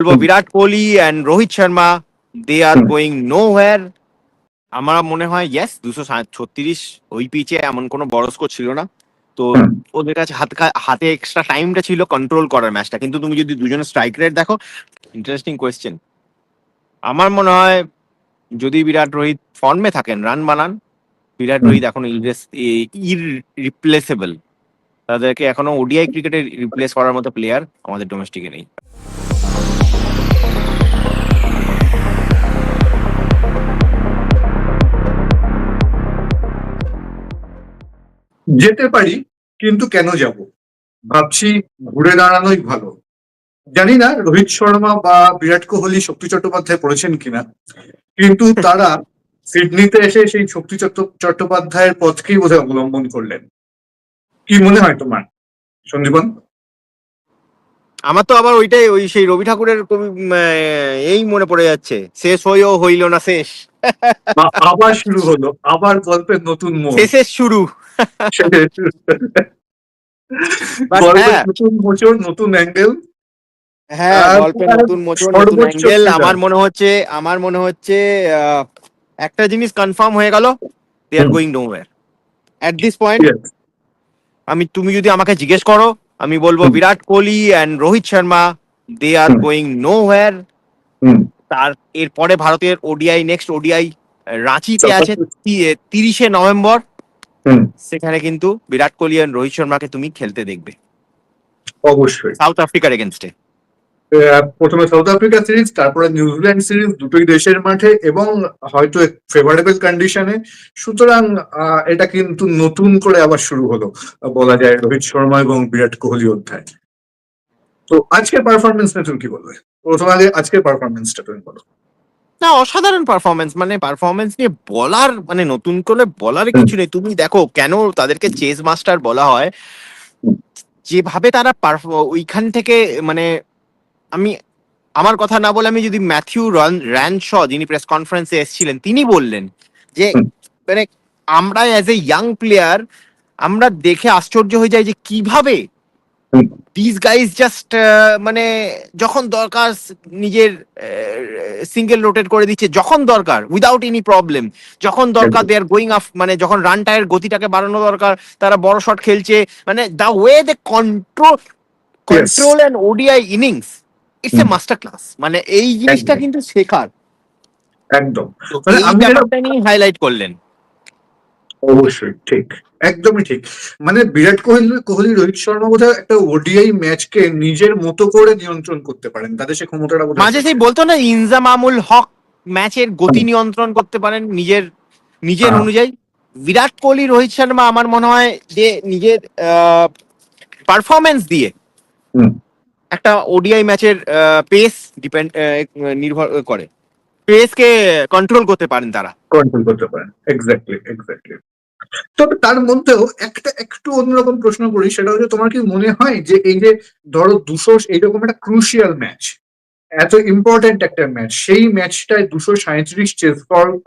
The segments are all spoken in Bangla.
বলব, Virat Kohli and Rohit Sharma they are going nowhere আমার মনে হয় ইয়েস দুশো ছত্রিশ ওই পিচে এমন কোনো বড় স্কোর ছিল না। তো ওদের কাছে হাত হাতে এক্সট্রা টাইমটা ছিল কন্ট্রোল করার ম্যাচটা কিন্তু তুমি যদি দুজনের স্ট্রাইক রেট দেখো ইন্টারেস্টিং কোয়েশ্চেন আমার মনে হয়, যদি বিরাট রোহিত ফর্মে থাকেন রান বানান, বিরাট রোহিত এখন ইররিপ্লেসেবল তাদেরকে এখনও ওডিআই ক্রিকেটে রিপ্লেস করার মতো প্লেয়ার আমাদের ডোমেস্টিকে নেই। যেতে পারি কিন্তু কেন যাব? ভাবছি ঘুরে দাঁড়ানোই ভালো। জানি না রোহিত শর্মা বা বিরাট কোহলি শক্তি চট্টোপাধ্যায় পড়েছেন কিনা কিন্তু তারা সিডনিতে এসে সেই শক্তি চট্টো- চট্টোপাধ্যায়ের পথকেই বোধহয় অবলম্বন করলেন। কি মনে হয় তোমার সন্দীপন? আমার তো আবার ওইটাই ওই সেই রবি ঠাকুরের কবি এই মনে পড়ে যাচ্ছে শেষ হইও হইল না শেষ। আবার শুরু হলো আবার গল্পের নতুন শেষের শুরু। নতুন মোচড় নতুন অ্যাঙ্গেল হ্যাঁ আর নতুন মোচন নতুন অ্যাঙ্গেল আমার মনে হচ্ছে আমার মনে হচ্ছে একটা জিনিস কনফার্ম হয়ে গেল they are going nowhere at this point আমি তুমি যদি আমাকে জিজ্ঞেস করো আমি বলব Virat Kohli and Rohit Sharma they are going nowhere তার এরপরে ভারতের ওডিআই নেক্সট ওডিআই রাঁচিতে আছে তিরিশে নভেম্বর। সেখানে কিন্তু বিরাট কোহলি আর রোহিত শর্মাকে তুমি খেলতে দেখবে। অবশ্যই। সাউথ আফ্রিকার এগেনস্টে প্রথমে সাউথ আফ্রিকা সিরিজ তারপরে নিউজিল্যান্ড সিরিজ দুটোই দেশের মাঠে এবং হয়তো ফেভারেবল কন্ডিশনে সুতরাং এটা কিন্তু নতুন করে আবার শুরু হলো বলা যায় রোহিত শর্মা এবং বিরাট কোহলি অধ্যায়। তো আজকের পারফরমেন্স নিয়ে তুমি কি বলবে? প্রথম আগে আজকের পারফরমেন্সটা তুমি বলো। না অসাধারণ পারফরমেন্স মানে পারফরমেন্স নিয়ে বলার মানে নতুন করে বলার কিছু নেই। তুমি দেখো কেন তাদেরকে চেস মাস্টার বলা হয়? যেভাবে তারা ওইখান থেকে মানে আমি আমার কথা না বলে আমি যদি ম্যাথিউ র্যান শ যিনি প্রেস কনফারেন্সে এসেছিলেন তিনি বললেন যে মানে আমরা অ্যাজ এ ইয়াং প্লেয়ার আমরা দেখে আশ্চর্য হয়ে যাই যে কীভাবে। দিস গাইজ জাস্ট মানে যখন দরকার নিজের সিঙ্গেল রোটেট করে দিচ্ছে যখন দরকার উইদাউট এনি প্রবলেম যখন দরকার দে আর গোয়িং আফ মানে যখন রানটায়ের গতিটাকে বাড়ানো দরকার তারা বড় শট খেলছে মানে the way they control control and ODI innings it's a master class মানে এই জিনিসটা কিন্তু শেখার। একদম। তো মানে হাইলাইট করলেন। অবশ্যই ঠিক। একদমই ঠিক। মানে বিরাট কোহলি কোহলি রোহিত শর্মা বোধহয় একটা ওডিআই ম্যাচকে নিজের মতো করে নিয়ন্ত্রণ করতে পারেন। তাদের সে ক্ষমতাটা মাঝে সেই বলতো না ইনজামামুল হক ম্যাচের গতি নিয়ন্ত্রণ করতে পারেন নিজের নিজের হ্যাঁ। অনুযায়ী। বিরাট কোহলি রোহিত শর্মা আমার মনে হয় যে নিজের পারফরমেন্স দিয়ে একটা ওডিআই ম্যাচের পেস ডিপেন্ড নির্ভর করে। পেসকে কন্ট্রোল করতে পারেন তারা। কন্ট্রোল করতে পারেন। এক্স্যাক্টলি এক্স্যাক্টলি তবে তার মধ্যেও একটা, একটু অন্যরকম প্রশ্ন করি, সেটা হচ্ছে তোমার কি মনে হয় যে এই যে, ধরো, দুশো এইরকম একটা ক্রুশিয়াল ম্যাচ এত ইম্পর্টেন্ট একটা ম্যাচ সেই ম্যাচটায় দুশো সাঁত্রিশ চেস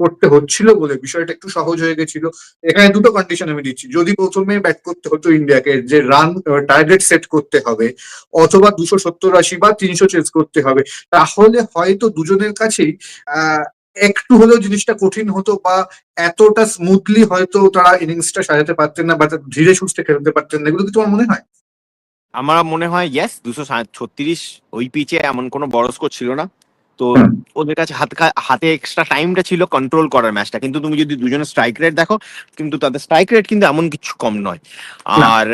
করতে হচ্ছিল বলে বিষয়টা একটু সহজ হয়ে গেছিল। এখানে দুটো কন্ডিশন আমি দিচ্ছি। যদি প্রথমে ব্যাট করতে হতো ইন্ডিয়াকে, যে রান টার্গেট সেট করতে হবে, অথবা দুশো সত্তর আশি বা তিনশো চেস করতে হবে, তাহলে হয়তো দুজনের কাছেই একটু হলেও জিনিসটা কঠিন হতো বা এতটা স্মুথলি হয়তো তারা ইনিংসটা সাজাতে পারতেন না বা ধীরে সুস্থে খেলতে পারতেন না। এগুলো কি তোমার মনে হয়? আমার মনে হয় ইয়েস দুশো ছত্রিশ ওই পিচে এমন কোনো বড় স্কোর ছিল না। তো ওদের কাছে হাত হাতে এক্সট্রা টাইমটা ছিল কন্ট্রোল করার ম্যাচটা কিন্তু তুমি যদি দুজনের স্ট্রাইক রেট দেখো কিন্তু তাদের স্ট্রাইক রেট কিন্তু এমন কিছু কম নয়। আর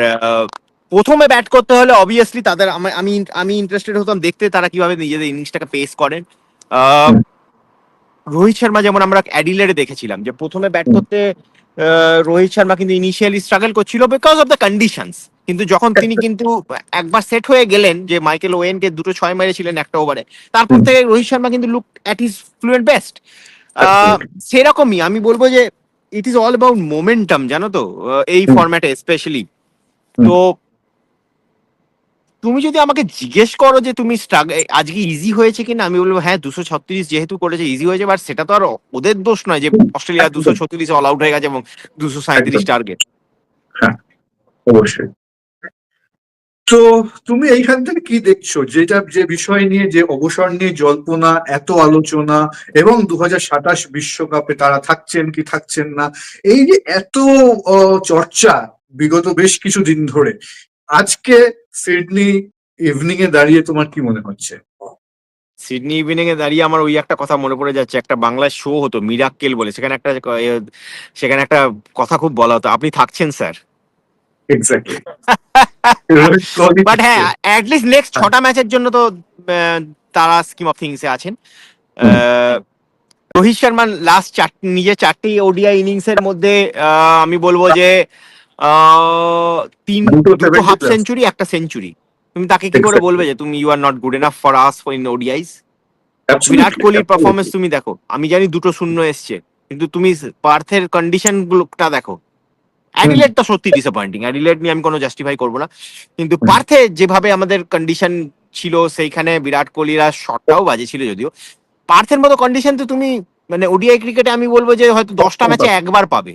প্রথমে ব্যাট করতে হলে অবভিয়াসলি তাদের আমি আমি ইন্টারেস্টেড হতাম দেখতে তারা কীভাবে নিজেদের ইনিংসটাকে পেস করেন। আহ, রোহিত শর্মা যেমন আমরা অ্যাডিলেডে দেখেছিলাম যে প্রথমে ব্যাট করতে রোহিত শর্মা কিন্তু ইনিশিয়ালি স্ট্রাগল করছিল বিকজ অফ দ্য কন্ডিশনস কিন্তু যখন তিনি কিন্তু একবার সেট হয়ে গেলেন যে মাইকেল ওয়েনকে দুটো ছয় মেরেছিলেন একটা ওভারে তারপর থেকে রোহিত শর্মা কিন্তু look at his fluent best. সেরকমই আমি বলব যে it is all about momentum জানো তো? এই ফরম্যাটে স্পেশালি তো তুমি যদি আমাকে জিজ্ঞেস করো যে তুমি আজকে ইজি হয়েছে কিনা আমি বলব হ্যাঁ দুশো ছত্রিশ যেহেতু করেছে ইজি হয়েছে বাট সেটা তো আর ওদের দোষ নয় যে অস্ট্রেলিয়া দুশো ছত্রিশ অল আউট হয়ে গেছে এবং দুশো সাঁত্রিশ টার্গেট হ্যাঁ অবশ্যই। তো তুমি এইখান থেকে কি দেখছ? যেটা যে বিষয় নিয়ে যে অবসর নিয়ে জল্পনা এত আলোচনা এবং দু বিশ্বকাপে তারা থাকছেন কি থাকছেন না এই যে এত চর্চা বিগত বেশ কিছু দিন ধরে আজকে সিডনি ইভিনিং এ দাঁড়িয়ে তোমার কি মনে হচ্ছে? সিডনি ইভিনিং এ দাঁড়িয়ে আমার ওই একটা কথা মনে পড়ে যাচ্ছে একটা বাংলা শো হতো মিরাক্কেল বলে সেখানে একটা সেখানে একটা কথা খুব বলা হতো আপনি থাকছেন স্যার। এক্স্যাক্টলি বাট হ্যাঁ অ্যাটলিস্ট নেক্সট ছটা ম্যাচের জন্য তো তারা স্কিম অফ থিংস এ আছেন। রোহিত শর্মা লাস্ট চার নিজে চারটি ওডিআই ইনিংস এর মধ্যে আমি বলব যে তিন দুটো দুটো 70 হাফ সেঞ্চুরি একটা সেঞ্চুরি তুমি তাকে কি করে বলবে যে তুমি you are not good enough for us for in ODIs Virat কোহলির পারফরমেন্স তুমি দেখো। আমি জানি দুটো শূন্য এসছে কিন্তু তুমি পার্থের কন্ডিশন গুলোটা দেখো। অ্যাডিলেটটা সত্যি ডিসঅ্যাপয়েন্টিং অ্যাডিলেট নিয়ে আমি কোনো জাস্টিফাই করব না। কিন্তু পার্থে যেভাবে আমাদের কন্ডিশন ছিল সেইখানে বিরাট কোহলিরা শটটাও বাজে ছিল যদিও। পার্থের মতো কন্ডিশন তো তুমি মানে ওডিআই ক্রিকেটে আমি বলব যে হয়তো দশটা ম্যাচে একবার পাবে।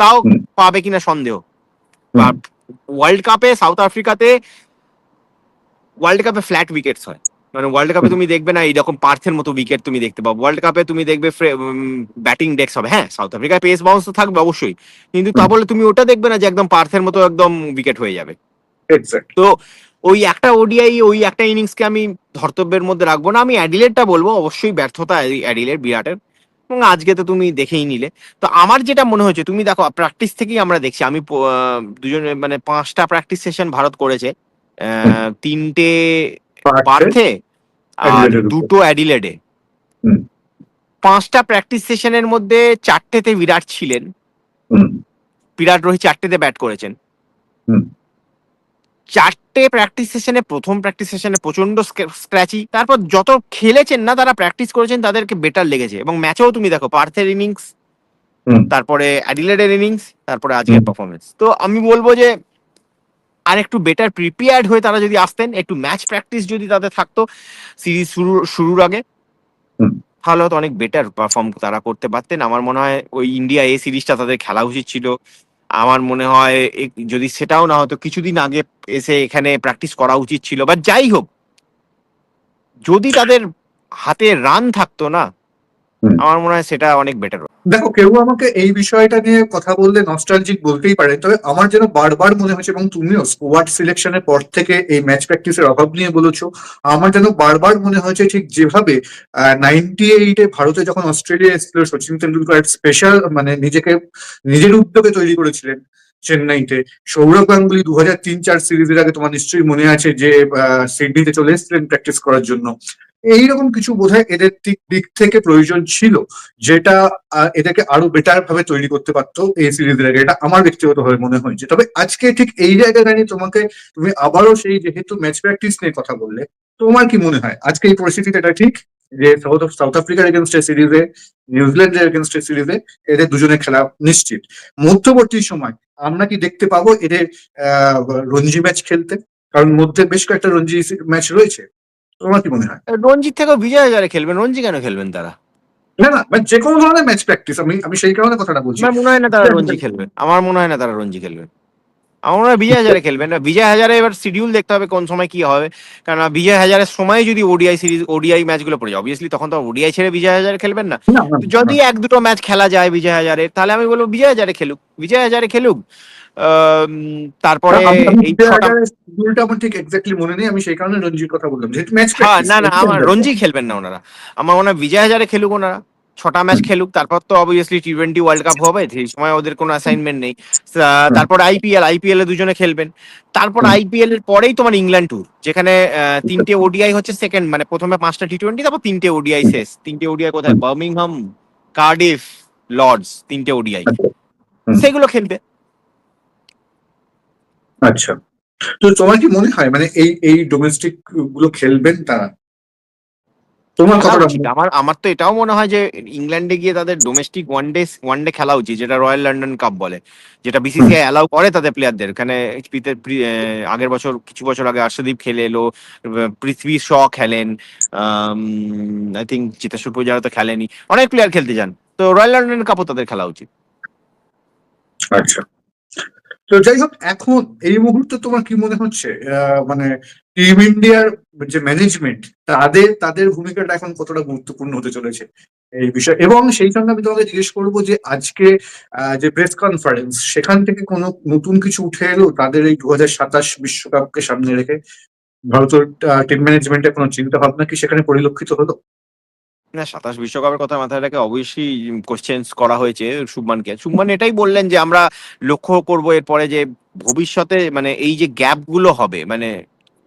তাও পাবে কিনা সন্দেহ। ওয়ার্ল্ড কাপে সাউথ আফ্রিকাতে ওয়ার্ল্ড কাপে ফ্ল্যাট উইকেটস হয়। মানে ওয়ার্ল্ড কাপে তুমি দেখবে না এইরকম পার্থের মতো উইকেট তুমি দেখতে পাবো ওয়ার্ল্ড কাপে তুমি দেখবে ব্যাটিং ডেক্স হবে। হ্যাঁ সাউথ আফ্রিকায় পেস বাউন্স তো থাকবে অবশ্যই। কিন্তু তা বলে তুমি ওটা দেখবে না যে একদম পার্থের মতো একদম উইকেট হয়ে যাবে। তো ওই একটা ওডিআই ওই একটা ইনিংসকে আমি ধর্তব্যের মধ্যে রাখব না। আমি অ্যাডিলেটটা বলব অবশ্যই ব্যর্থতা অ্যাডিলেট বিরাটের। এবং আজকে তো তুমি দেখেই নিলে। তো আমার যেটা মনে হয়েছে তুমি দেখো প্র্যাকটিস থেকেই আমরা দেখছি। আমি দুজনে মানে পাঁচটা প্র্যাকটিস সেশন ভারত করেছে। তিনটে পার্থে আর দুটো অ্যাডিলেডে পাঁচটা প্র্যাকটিস সেশনের মধ্যে চারটেতে বিরাট ছিলেন। বিরাট রোহিত চারটেতে ব্যাট করেছেন। চারটে প্র্যাকটিস সেশনে প্রথম প্র্যাকটিস সেশনে প্রচণ্ড স্ক্র্যাচি তারপর যত খেলেছেন না তারা প্র্যাকটিস করেছেন তাদেরকে বেটার লেগেছে। এবং ম্যাচেও তুমি দেখো পার্থের ইনিংস। তারপরে অ্যাডিলেডের ইনিংস তারপরে আজকের পারফরমেন্স তো আমি বলব যে আর একটু বেটার প্রিপেয়ার্ড হয়ে তারা যদি আসতেন একটু ম্যাচ প্র্যাকটিস যদি তাদের থাকতো সিরিজ শুরু শুরুর আগে। তাহলে হয়তো অনেক বেটার পারফর্ম তারা করতে পারতেন আমার মনে হয় ওই ইন্ডিয়া এই সিরিজটা তাদের খেলা উচিত ছিল আমার মনে হয় এ- যদি সেটাও না হতো কিছুদিন আগে এসে এখানে প্র্যাকটিস করা উচিত ছিল বা যাই হোক যদি তাদের হাতে রান থাকতো না। আমার মনে হয় সেটা অনেক বেটার দেখো কেউ আমাকে এই বিষয়টা নিয়ে কথা বললে নস্টালজিক বলতেই পারে তবে আমার যেন বারবার মনে হয়েছে এবং তুমিও স্কোয়াড সিলেকশনের পর থেকে এই ম্যাচ প্র্যাকটিসের অভাব নিয়ে বলেছ আমার যেন বারবার মনে হয়েছে ঠিক যেভাবে নাইনটি এইটে ভারতে যখন অস্ট্রেলিয়া এসেছিল সচিন তেন্ডুলকার স্পেশাল মানে নিজেকে নিজের উদ্যোগে তৈরি করেছিলেন চেন্নাইতে। সৌরভ গাঙ্গুলি দু হাজার তিন চার সিরিজের আগে তোমার নিশ্চয়ই মনে আছে যে আহ, সিডনিতে চলে এসেছিলেন প্র্যাকটিস করার জন্য। এইরকম কিছু বোধহয় এদের দিক থেকে প্রয়োজন ছিল, যেটা এটাকে আরও বেটার ভাবে তৈরি করতে পারতো এই সিরিজের আগে। এটা আমার ব্যক্তিগতভাবে মনে হয়েছে। তবে আজকে ঠিক এই জায়গায় দাঁড়িয়ে তোমাকে, তুমি আবারও সেই যেহেতু ম্যাচ প্র্যাকটিস নিয়ে কথা বললে, তোমার কি মনে হয়? আজকে এই পরিস্থিতিটা এটা ঠিক যে সাউথ আফ্রিকার এগেনস্টে সিরিজে নিউজিল্যান্ডের এগেনস্টে সিরিজে এদের দুজনে খেলা নিশ্চিত। মধ্যবর্তী সময় আমরা কি দেখতে পাবো এদের আহ রঞ্জি ম্যাচ খেলতে? কারণ মধ্যে বেশ কয়েকটা রঞ্জি ম্যাচ রয়েছে। তোমার কি মনে হয়? রঞ্জিত থেকেও বিজয় হাজারে খেলবেন। রঞ্জি কেন খেলবেন তারা? না না মানে যে কোনো ধরনের ম্যাচ প্র্যাকটিস আমি আমি সেই কারণে কথাটা বলছি। আমার মনে হয় না তারা রঞ্জি খেলবেন আমার মনে হয় না তারা রঞ্জি খেলবেন আমার বিজয় হাজারে খেলবেন। না বিজয় হাজারে এবার শিডিউল দেখতে হবে কোন সময় কি হবে। কারণ বিজয় হাজারের সময় যদি ওডিআই সিরিজ ওডিআই ম্যাচগুলো পড়ে যায় অবভিয়াসলি তখন তো ওডিআই ছেড়ে বিজয় হাজারে খেলবেন না। যদি এক দুটো ম্যাচ খেলা যায় বিজয় হাজারে তাহলে আমি বলব বিজয় হাজারে খেলুক বিজয় হাজারে খেলুক। তারপরে আমার ঠিক এক্স্যাক্টলি মনে নেই আমি সেই কারণে রঞ্জির কথা বললাম যেহেতু ম্যাচ না না আমার রঞ্জি খেলবেন না ওনারা। আমার মনে হয় বিজয় হাজারে খেলুক ওনারা। ছটা ম্যাচ খেলুক তারপর তো obviously T twenty World Cup হবে সেই সময় ওদের কোনো অ্যাসাইনমেন্ট নেই। তারপর আইপিএল আইপিএল এ দুজনে খেলবেন। তারপর আইপিএল এর পরেই তোমার ইংল্যান্ড ট্যুর যেখানে তিনটে ওডিআই হচ্ছে সেকেন্ড মানে প্রথমে পাঁচটা টি টোয়েন্টি তারপর তিনটে ওডিআই শেষ। তিনটে ওডিআই কোথায়? বার্মিংহাম কার্ডিফ লর্ডস তিনটে ওডিআই সেগুলো খেলবে। আচ্ছা। তো তোমার কি মনে হয় মানে এই এই ডোমেস্টিকগুলো খেলবেন তারা? তোমার খেলা আমার আমার তো এটাও মনে হয় যে ইংল্যান্ডে গিয়ে তাদের domestic one day one day খেলা উচিত যেটা রয়্যাল লন্ডন কাপ বলে যেটা বিসিসিআই অ্যালাউ করে তাদের প্লেয়ারদের এখানে আগের বছর কিছু বছর আগে আর্শদীপ খেলে এলো পৃথ্বী শ খেলেন আই থিঙ্ক চিত্তেশ্বর পূজারা তো খেলেনি। অনেক প্লেয়ার খেলতে যান। তো রয়্যাল লন্ডন কাপও তাদের খেলা উচিত। আচ্ছা। তো যাই হোক এখন এই মুহূর্তে তোমার কি মনে হচ্ছে? মানে টিম ইন্ডিয়ার যে ম্যানেজমেন্ট তাদের তাদের ভূমিকাটা এখন কতটা গুরুত্বপূর্ণ হতে চলেছে এই বিষয়ে। এবং সেই সঙ্গে আমি তোমাকে জিজ্ঞেস করব যে আজকে যে প্রেস কনফারেন্স সেখান থেকে কোনো নতুন কিছু উঠে এলো তাদের এই দু সাতাশ বিশ্বকাপকে সামনে রেখে? ভারতের টিম ম্যানেজমেন্টের কোনো চিন্তা ভাবনা কি সেখানে পরিলক্ষিত হলো? না, সাতাশ বিশ্বকাপের কথা মাথায় রেখে অবশ্যই কোশ্চেন্স করা হয়েছে শুভমানকে। শুভমান এটাই বললেন যে আমরা লক্ষ্য করব এরপরে যে ভবিষ্যতে মানে এই যে গ্যাপগুলো হবে মানে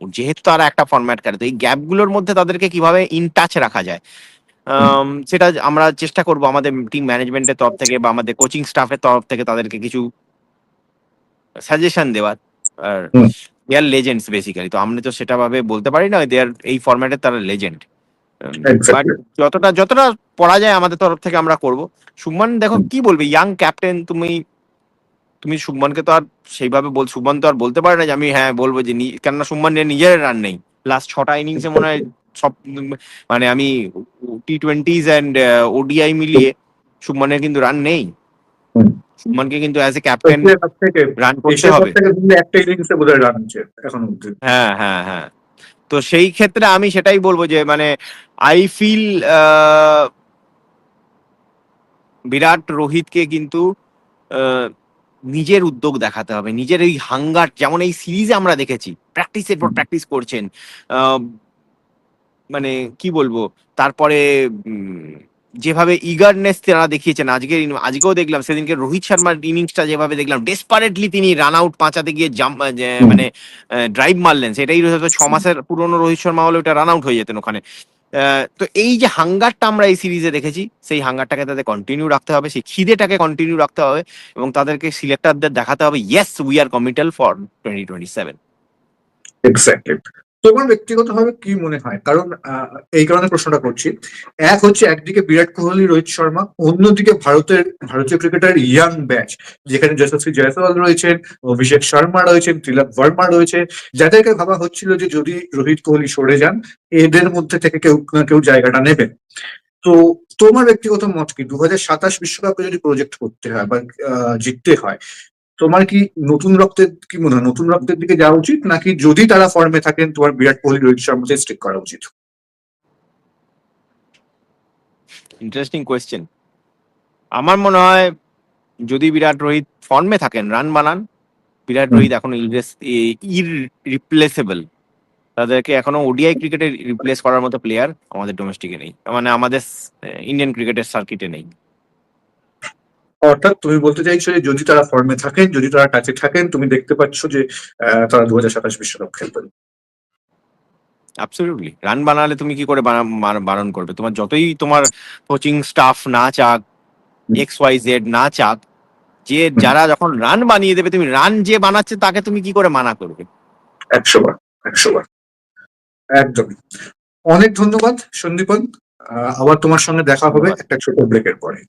যেহেতু তারা একটা ফরম্যাট কাটে তো এই গ্যাপগুলোর মধ্যে তাদেরকে কীভাবে ইন টাচ রাখা যায়? সেটা আমরা চেষ্টা করব আমাদের টিম ম্যানেজমেন্টের তরফ থেকে বা আমাদের কোচিং স্টাফের তরফ থেকে তাদেরকে কিছু সাজেশন দেওয়ার। আর। দে আর লেজেন্ডস বেসিক্যালি তো আমরা তো সেটা ভাবে বলতে পারি না দে আর এই ফরম্যাটের তারা লেজেন্ড বাট যতটা যতটা পড়া যায় আমাদের তরফ থেকে আমরা করব। শুভমান দেখো কি বলবে? ইয়াং ক্যাপ্টেন তুমি তুমি শুভমানকে তো আর সেইভাবে বল শুভমান তো আর বলতে পারে না যে আমি হ্যাঁ বলব যে কেননা শুভমানের নিজের রান নেই। লাস্ট ছটা ইনিংসে মনে হয় সব মানে আমি টি টোয়েন্টিজ অ্যান্ড ওডিআই মিলিয়ে শুভমানের কিন্তু রান নেই। শুভমানকে কিন্তু অ্যাজ এ ক্যাপ্টেন রান করতে হবে। একটা ইনিংসে বোধহয় রান হচ্ছে এখন হ্যাঁ হ্যাঁ হ্যাঁ। তো সেই ক্ষেত্রে আমি সেটাই বলব যে মানে আই ফিল বিরাট রোহিতকে কিন্তু আহ, নিজের উদ্যোগ দেখাতে হবে নিজের এই হাঙ্গার যেমন এই সিরিজে আমরা দেখেছি প্র্যাকটিসের পর প্র্যাকটিস করছেন আহ, মানে কি বলব তারপরে যেভাবে ইগারনেস তারা দেখিয়েছেন আজকের ইন- আজকেও দেখলাম সেদিনকে রোহিত শর্মার ইনিংসটা যেভাবে দেখলাম ডেসপারেটলি তিনি রান আউট পাঁচাতে গিয়ে জাম্প মানে ড্রাইভ মারলেন সেটাই হয়তো ছ মাসের পুরনো রোহিত শর্মা হলে ওটা রান আউট হয়ে যেতেন ওখানে। তো এই যে হাঙ্গারটা আমরা এই সিরিজে দেখেছি, সেই হাঙ্গারটাকে তাদের কন্টিনিউ রাখতে হবে, সেই খিদেটাকে কন্টিনিউ রাখতে হবে এবং তাদেরকে সিলেক্টরদের দেখাতে হবে yes we are committed for twenty twenty seven exactly তোমার ব্যক্তিগতভাবে কি মনে হয়? কারণ এই কারণে প্রশ্নটা করছি। এক হচ্ছে, একদিকে বিরাট কোহলি, রোহিত শর্মা, অন্যদিকে ভারতের, ভারতীয় ক্রিকেটার ইয়াং ব্যাচ, যেখানে যশস্বী জয়সওয়াল রয়েছেন, অভিষেক শর্মা রয়েছেন, তিলক বর্মা রয়েছে। যাদেরকে ভাবা হচ্ছিল যে যদি রোহিত কোহলি সরে যান, এদের মধ্যে থেকে কেউ কেউ জায়গাটা নেবেন তো তোমার ব্যক্তিগত মত কি? দু হাজার সাতাশ বিশ্বকাপে যদি প্রজেক্ট করতে হয় বা জিততে হয় তোমার কি নতুন রক্তের কি মনে হয় নতুন রক্তের দিকে যাওয়া উচিত? নাকি যদি তারা ফর্মে থাকেন তোমার বিরাট কোহলি রোহিত শর্মাকে স্টিক করা উচিত? ইন্টারেস্টিং কোয়েশ্চেন আমার মনে হয় যদি বিরাট রোহিত ফর্মে থাকেন রান বানান বিরাট। রোহিত এখনও ইররিপ্লেসেবল তাদেরকে এখনও ওডিআই ক্রিকেটে রিপ্লেস করার মতো প্লেয়ার আমাদের ডোমেস্টিকে নেই। মানে আমাদের ইন্ডিয়ান ক্রিকেটের সার্কিটে নেই। অর্থাৎ তুমি বলতে চাইছো যে যদি তারা ফর্মে থাকেন যদি তারা কাছে থাকেন তুমি দেখতে পাচ্ছ যে তারা দু হাজার সাতাশ বিশ্বকাপ খেলবেন। অ্যাবসলিউটলি রান বানালে তুমি কি করে বারণ করবে? তোমার যতই তোমার কোচিং স্টাফ না চাক এক্স ওয়াই জেড না চাক যে যারা যখন রান বানিয়ে দেবে তুমি রান যে বানাচ্ছে তাকে তুমি কি করে মানা করবে? একশো বার একশো বার। একদমই অনেক ধন্যবাদ সন্দীপন। আবার তোমার সঙ্গে দেখা হবে একটা ছোট ব্রেকের পরে।